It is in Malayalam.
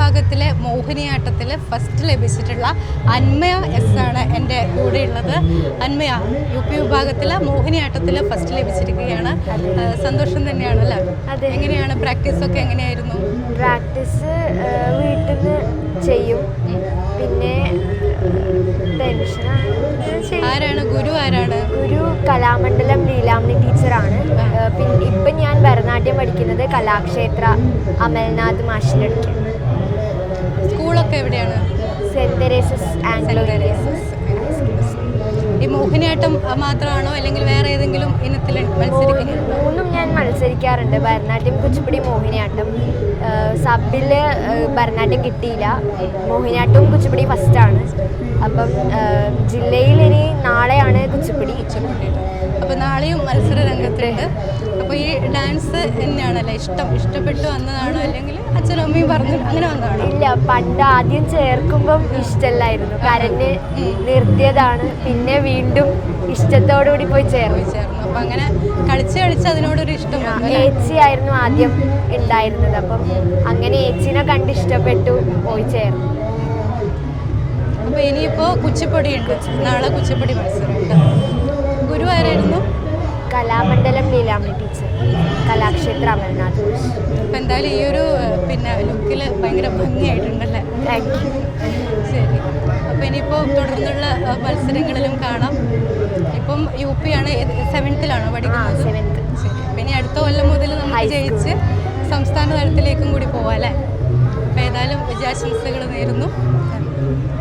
വിഭാഗത്തിലെ മോഹിനിയാട്ടത്തിൽ ഫസ്റ്റ് ലഭിച്ചിട്ടുള്ള അന്മയ എസ് ആണ് എന്റെ കൂടെ ഉള്ളത് അന്മയ യു പി വിഭാഗത്തിൽ മോഹിനിയാട്ടത്തിൽ ഫസ്റ്റ് ലഭിച്ചിരിക്കുകയാണ്. സന്തോഷം തന്നെയാണ് അല്ലേ? എങ്ങനെയാണ്? പ്രാക്ടീസ് ഒക്കെ എങ്ങനെയായിരുന്നു? പ്രാക്ടീസ് വീട്ടിൽ നിന്ന് ചെയ്യും. പിന്നെ ആരാണ്? ഗുരു ആരാണ്? ഗുരു കലാമണ്ഡലം ലീലാമണി ടീച്ചറാണ് പിന്നെ ഇപ്പം ഞാൻ ഭരതനാട്യം പഠിക്കുന്നത് കലാക്ഷേത്ര അമൽനാഥ് മാഷിന്റെ അടുത്ത് സ്കൂളൊക്കെ എവിടെയാണ്. ഈ മോഹിനിയാട്ടം മാത്രമാണോ അല്ലെങ്കിൽ വേറെ ഏതെങ്കിലും ഇനത്തിൽ മൂന്നും ഞാൻ മത്സരിക്കാറുണ്ട്. ഭരതനാട്യം കുച്ചിപ്പുടി മോഹിനിയാട്ടം. സബിൽ ഭരതനാട്യം കിട്ടിയില്ല. മോഹിനിയാട്ടവും കുച്ചിപ്പുടി ഫസ്റ്റാണ് അപ്പം ജില്ലയിൽ ഇനി നാളെയാണ് ഡാൻസ് തന്നെയാണല്ലേ? ഇഷ്ടം. ഇഷ്ടപ്പെട്ടു വന്നതാണോ? അല്ലെങ്കിൽ അച്ഛനും അമ്മയും പറഞ്ഞു അങ്ങനെ വന്നതാണോ? ഇല്ല പണ്ട് ആദ്യം ചേർക്കുമ്പം ഇഷ്ടമല്ലായിരുന്നു. കരഞ്ഞ് നിർത്തിയതാണ്. പിന്നെ വീണ്ടും ഇഷ്ടത്തോടുകൂടി പോയി ചേർന്നു. ചേർന്നു. അപ്പോൾ അങ്ങനെ കളിച്ച് കളിച്ച് അതിനോടൊരു ഇഷ്ടം? ഏച്ചി ആയിരുന്നു ആദ്യം ഉണ്ടായിരുന്നത്. അപ്പം അങ്ങനെ ഏച്ചിനെ കണ്ട് ഇഷ്ടപ്പെട്ടു പോയി ചേർന്നു. അപ്പോൾ ഇനിയിപ്പോ കുച്ചിപ്പൊടി ഉണ്ട് നാളെ കുച്ചിപ്പൊടി മത്സരമുണ്ട് ഗുരു ആരായിരുന്നു കലാമണ്ഡലം ലീലാമണി ടീച്ചർ. കലാക്ഷേത്ര അമൽനാഥ് മാഷ് എന്തായാലും ഈ ഒരു പിന്നെ ലുക്കിൽ ഭയങ്കര ഭംഗിയായിട്ടുണ്ടല്ലേ? താങ്ക് യു ശരി. അപ്പോൾ ഇനിയിപ്പോൾ തുടർന്നുള്ള മത്സരങ്ങളിലും കാണാം. ഇപ്പം യു പി ആണ് സെവൻത്തിലാണോ പഠിക്കുന്നത്? സെവൻത്ത്. ശരി. അപ്പം ഇനി അടുത്ത കൊല്ലം മുതൽ നമ്മൾ ജയിച്ച് സംസ്ഥാന തലത്തിലേക്കും കൂടി പോവാം അല്ലേ? അപ്പം ഏതായാലും വിജയാശംസകൾ നേരുന്നു.